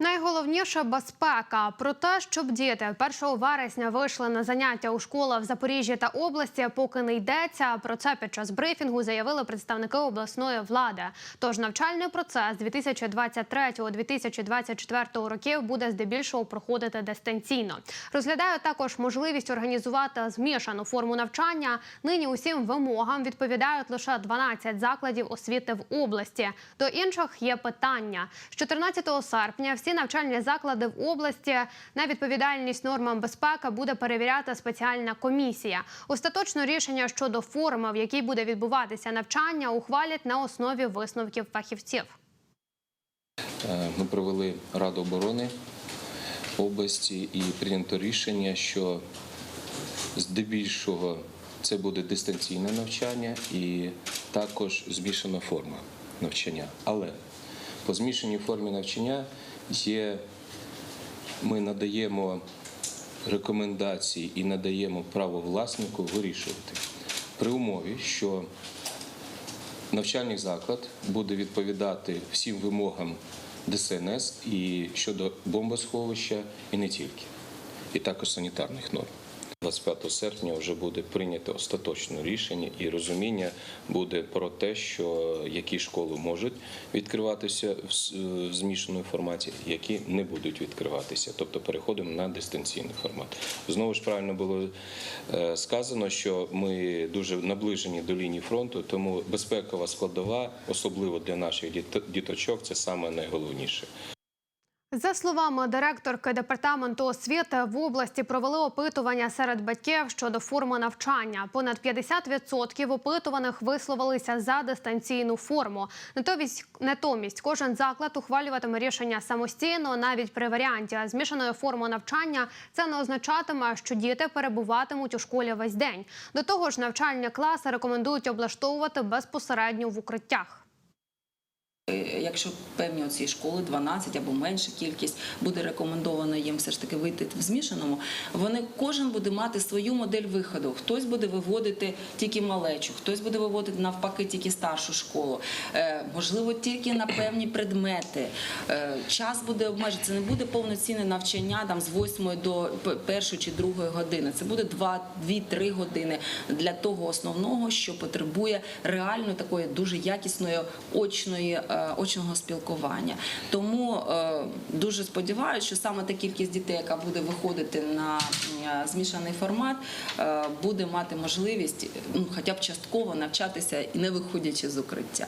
Найголовніше безпека. Про те, щоб діти 1 вересня вийшли на заняття у школах в Запоріжжі та області, поки не йдеться. Про це під час брифінгу заявили представники обласної влади. Тож навчальний процес 2023-2024 років буде здебільшого проходити дистанційно. Розглядають також можливість організувати змішану форму навчання. Нині усім вимогам відповідають лише 12 закладів освіти в області. До інших є питання. З 14 серпня всі навчальні заклади в області на відповідальність нормам безпеки буде перевіряти спеціальна комісія. Остаточне рішення щодо форми, в якій буде відбуватися навчання, ухвалять на основі висновків фахівців. Е, Ми провели Раду оборони області і прийнято рішення, що здебільшого це буде дистанційне навчання і також змішана форма навчання. Але по змішаній формі навчання є, ми надаємо рекомендації і надаємо право власнику вирішувати при умові, що навчальний заклад буде відповідати всім вимогам ДСНС і щодо бомбосховища, і не тільки, і також санітарних норм. 25 серпня вже буде прийнято остаточне рішення і розуміння буде про те, що які школи можуть відкриватися в в змішаному форматі, які не будуть відкриватися. Тобто переходимо на дистанційний формат. Знову ж правильно було е, сказано, що ми дуже наближені до лінії фронту, тому безпекова складова, особливо для наших діт- діточок, це саме найголовніше. За словами директорки департаменту освіти в області провели опитування серед батьків щодо форми навчання. Понад 50% опитуваних висловилися за дистанційну форму. Натомість, натомість кожен заклад ухвалюватиме рішення самостійно, навіть при варіанті змішаної форми навчання. Це не означатиме, що діти перебуватимуть у школі весь день. До того ж, навчальні класи рекомендують облаштовувати безпосередньо в укриттях. Е, Якщо певні оці школи 12 або менша кількість буде рекомендовано їм все ж таки вийти в змішаному, вони кожен буде мати свою модель виходу. Хтось буде виводити тільки малечу, хтось буде виводити навпаки тільки старшу школу, Е, можливо, тільки на певні предмети. Е, Час буде обмежений. Це не буде повноцінне навчання там з 8 до п- першої чи другої години. Це буде 2-3 години для того основного, що потребує реально такої дуже якісної очної очного спілкування. Тому е, дуже сподіваюся, що саме та кількість дітей, яка буде виходити на е, змішаний формат, е, буде мати можливість ну, хоча б частково навчатися не виходячи з укриття.